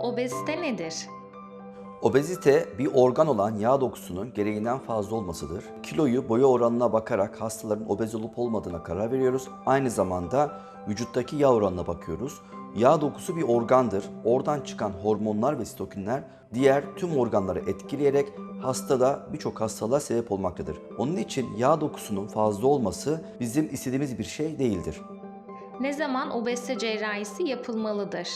Obezite nedir? Obezite bir organ olan yağ dokusunun gereğinden fazla olmasıdır. Kiloyu boya oranına bakarak hastaların obez olup olmadığına karar veriyoruz. Aynı zamanda vücuttaki yağ oranına bakıyoruz. Yağ dokusu bir organdır. Oradan çıkan hormonlar ve sitokinler diğer tüm organları etkileyerek hastada birçok hastalığa sebep olmaktadır. Onun için yağ dokusunun fazla olması bizim istediğimiz bir şey değildir. Ne zaman obezite cerrahisi yapılmalıdır?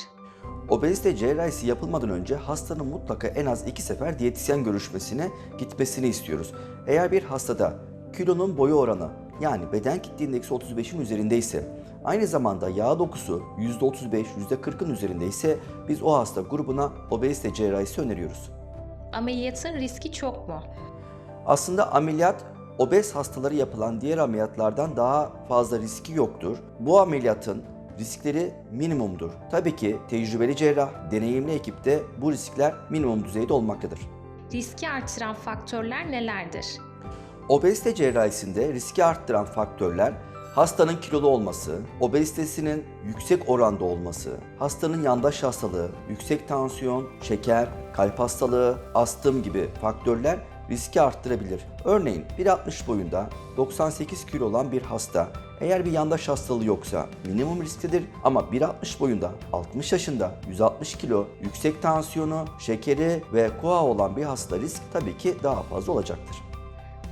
Obezite cerrahisi yapılmadan önce hastanın mutlaka en az iki sefer diyetisyen görüşmesine gitmesini istiyoruz. Eğer bir hastada kilonun boyu oranı yani beden kitle indeksi 35'in üzerindeyse aynı zamanda yağ dokusu %35, %40'ın üzerindeyse biz o hasta grubuna obezite cerrahisi öneriyoruz. Ameliyatın riski çok mu? Aslında ameliyat obez hastaları yapılan diğer ameliyatlardan daha fazla riski yoktur. Bu ameliyatın riskleri minimumdur. Tabii ki tecrübeli cerrah, deneyimli ekipte bu riskler minimum düzeyde olmaktadır. Riski artıran faktörler nelerdir? Obezite cerrahisinde riski arttıran faktörler hastanın kilolu olması, obezitesinin yüksek oranda olması, hastanın yandaş hastalığı, yüksek tansiyon, şeker, kalp hastalığı, astım gibi faktörler riski arttırabilir. Örneğin 1.60 boyunda 98 kilo olan bir hasta eğer bir yandaş hastalığı yoksa minimum risktedir ama 1.60 boyunda 60 yaşında 160 kilo yüksek tansiyonu, şekeri ve koa olan bir hasta risk tabii ki daha fazla olacaktır.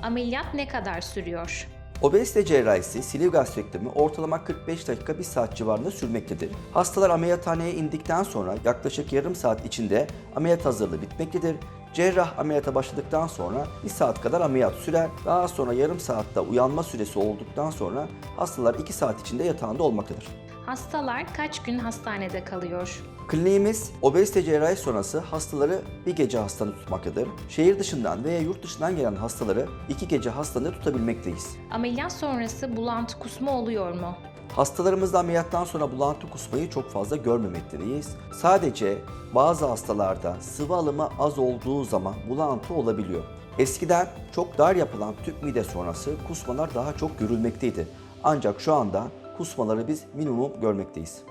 Ameliyat ne kadar sürüyor? Obezite cerrahisi sleeve gastrektomi ortalama 45 dakika 1 saat civarında sürmektedir. Hastalar ameliyathaneye indikten sonra yaklaşık yarım saat içinde ameliyat hazırlığı bitmektedir. Cerrah ameliyata başladıktan sonra 1 saat kadar ameliyat sürer. Daha sonra yarım saatte uyanma süresi olduktan sonra hastalar 2 saat içinde yatağında olmaktadır. Hastalar kaç gün hastanede kalıyor? Kliniğimiz obezite cerrahi sonrası hastaları bir gece hastanede tutmaktadır. Şehir dışından veya yurt dışından gelen hastaları iki gece hastanede tutabilmekteyiz. Ameliyat sonrası bulantı kusma oluyor mu? Hastalarımızda ameliyattan sonra bulantı kusmayı çok fazla görmemekteyiz. Sadece bazı hastalarda sıvı alımı az olduğu zaman bulantı olabiliyor. Eskiden çok dar yapılan tüp mide sonrası kusmalar daha çok görülmekteydi. Ancak şu anda kusmaları biz minimum görmekteyiz.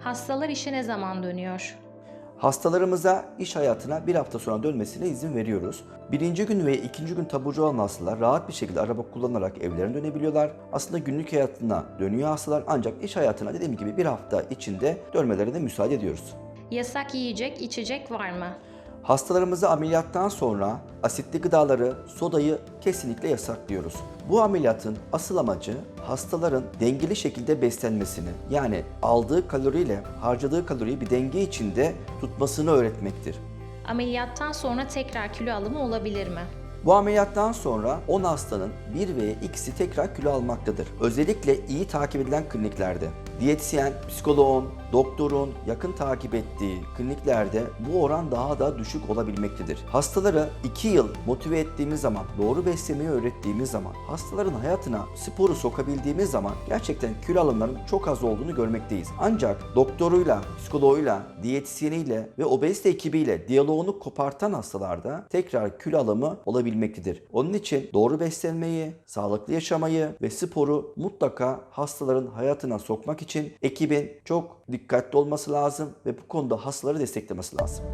Hastalar işe ne zaman dönüyor? Hastalarımıza iş hayatına bir hafta sonra dönmesine izin veriyoruz. Birinci gün ve ikinci gün taburcu olan hastalar rahat bir şekilde araba kullanarak evlerine dönebiliyorlar. Aslında günlük hayatına dönüyor hastalar ancak iş hayatına dediğim gibi bir hafta içinde dönmelerine müsaade ediyoruz. Yasak yiyecek, içecek var mı? Hastalarımıza ameliyattan sonra asitli gıdaları, sodayı kesinlikle yasaklıyoruz. Bu ameliyatın asıl amacı hastaların dengeli şekilde beslenmesini yani aldığı kaloriyle harcadığı kaloriyi bir denge içinde tutmasını öğretmektir. Ameliyattan sonra tekrar kilo alımı olabilir mi? Bu ameliyattan sonra 10 hastanın bir veya ikisi tekrar kilo almaktadır. Özellikle iyi takip edilen kliniklerde diyetisyen, psikoloğun, doktorun yakın takip ettiği kliniklerde bu oran daha da düşük olabilmektedir. Hastaları 2 yıl motive ettiğimiz zaman, doğru beslemeyi öğrettiğimiz zaman, hastaların hayatına sporu sokabildiğimiz zaman gerçekten kilo alımlarının çok az olduğunu görmekteyiz. Ancak doktoruyla, psikoloğuyla, diyetisyeniyle ve obezite ekibiyle diyaloğunu kopartan hastalarda tekrar kilo alımı olabilmektedir. Onun için doğru beslenmeyi, sağlıklı yaşamayı ve sporu mutlaka hastaların hayatına sokmak için ekibin çok dikkatli olması lazım ve bu konuda hastaları desteklemesi lazım.